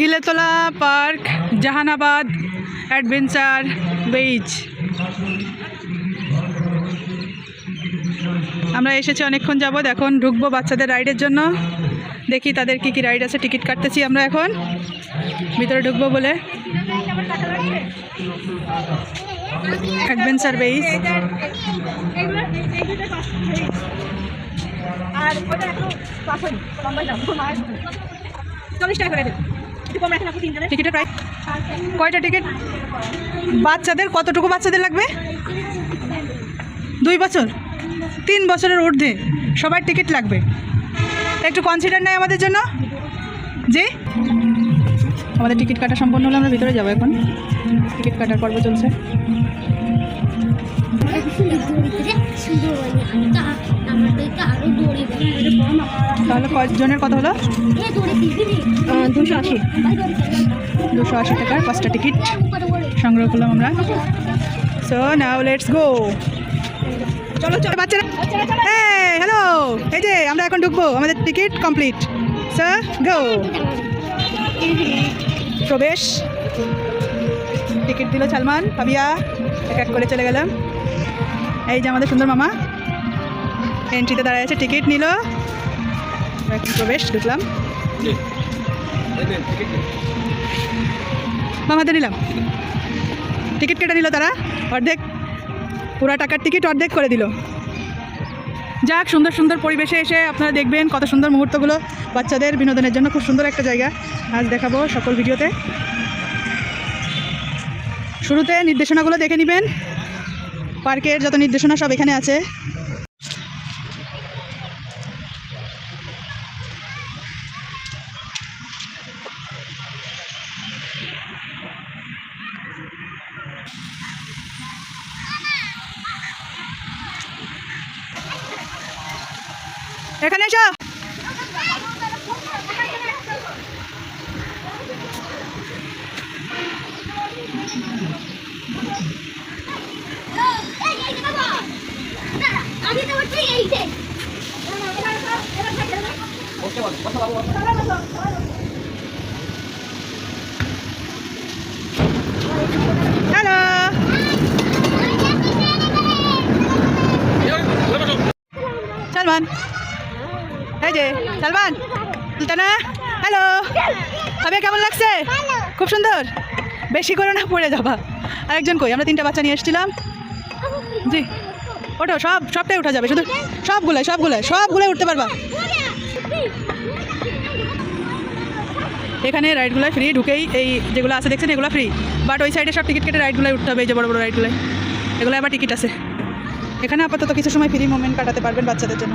Ghiletala park, Jahanabad adventure beach আমরা এসেছি, অনেকক্ষণ যাবৎ এখন ঢুকবো বাচ্চাদের রাইডের জন্য। দেখি তাদের কি কি রাইড আছে, টিকিট কাটতেছি আমরা এখন। ভিতরে ঢুকবো বলে। অ্যাডভেঞ্চার বেইচ আর চল্লিশ টাকা করে টিকিটের প্রাইস কয়টা টিকিট? বাচ্চাদের কতটুকু বাচ্চাদের লাগবে? দুই বছর? তিন বছরের ঊর্ধ্বে সবার টিকিট লাগবে। একটু কনসিডার নেই আমাদের জন্য? জি? আমাদের টিকিট কাটা সম্পন্ন হলে আমরা ভিতরে যাব এখন। টিকিট কাটার পর্ব চলছে। তাহলে কয়জনের কত হলো? দুশো আশি। দুশো আশি টাকার পাঁচটা টিকিট সংগ্রহ করলাম আমরা। সো নাও লেটস গো চলো চলো, বাচ্চারা। হ্যালো এই যে, আমরা এখন ঢুকবো। আমাদের টিকিট কমপ্লিট। স্যার গো প্রবেশ। টিকিট দিল সালমান পাবিয়া এক এক করে চলে গেলাম। এই যে আমাদের সুন্দর মামা। এন্ট্রিতে দাঁড়ায় আছে, টিকিট নিল। এখন প্রবেশ ঢুকলাম মামাতে নিলাম। টিকিট কেটে নিল তারা অর্ধেক পুরা টাকার টিকিট অর্ধেক করে দিল। যাক সুন্দর সুন্দর পরিবেশে এসে আপনারা দেখবেন কত সুন্দর মুহূর্তগুলো বাচ্চাদের বিনোদনের জন্য। খুব সুন্দর একটা জায়গা। আজ দেখাবো সকল ভিডিওতে। শুরুতে নির্দেশনাগুলো দেখে নেবেন। পার্কের যত নির্দেশনা সব এখানে আছে। এখানে এসো। হ্যালো। সালমান এই যে, সালমান, সুলতানা হ্যালো তবে কেমন লাগছে? খুব সুন্দর। বেশি করে না, পড়ে যাবা। আরেকজন কই? আমরা তিনটা বাচ্চা নিয়ে এসেছিলাম। জি। ওঠো, সব, সবটাই উঠা যাবে। শুধু সবগুলাই সবগুলাই সবগুলাই উঠতে পারবা। এখানে রাইডগুলো ফ্রি ঢুকেই এই যেগুলো আছে, দেখছেন? এগুলো ফ্রি বাট ওই সাইডে সব টিকিট কেটে রাইডগুলো উঠতে হবে, এই যে বড় বড় রাইডগুলো এগুলো আবার টিকিট আছে। এখানে আপাতত কিছু সময় ফ্রি মোমেন্ট কাটাতে পারবেন বাচ্চাদের জন্য।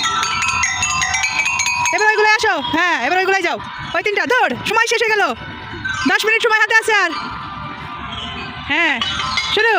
এবার ওইগুলো আসো। হ্যাঁ এবার ওইগুলোই যাও। ওই তিনটা, দৌড়, সময় শেষ হয়ে গেল। দশ মিনিট সময় হাতে আছে আর। হ্যাঁ শুরু।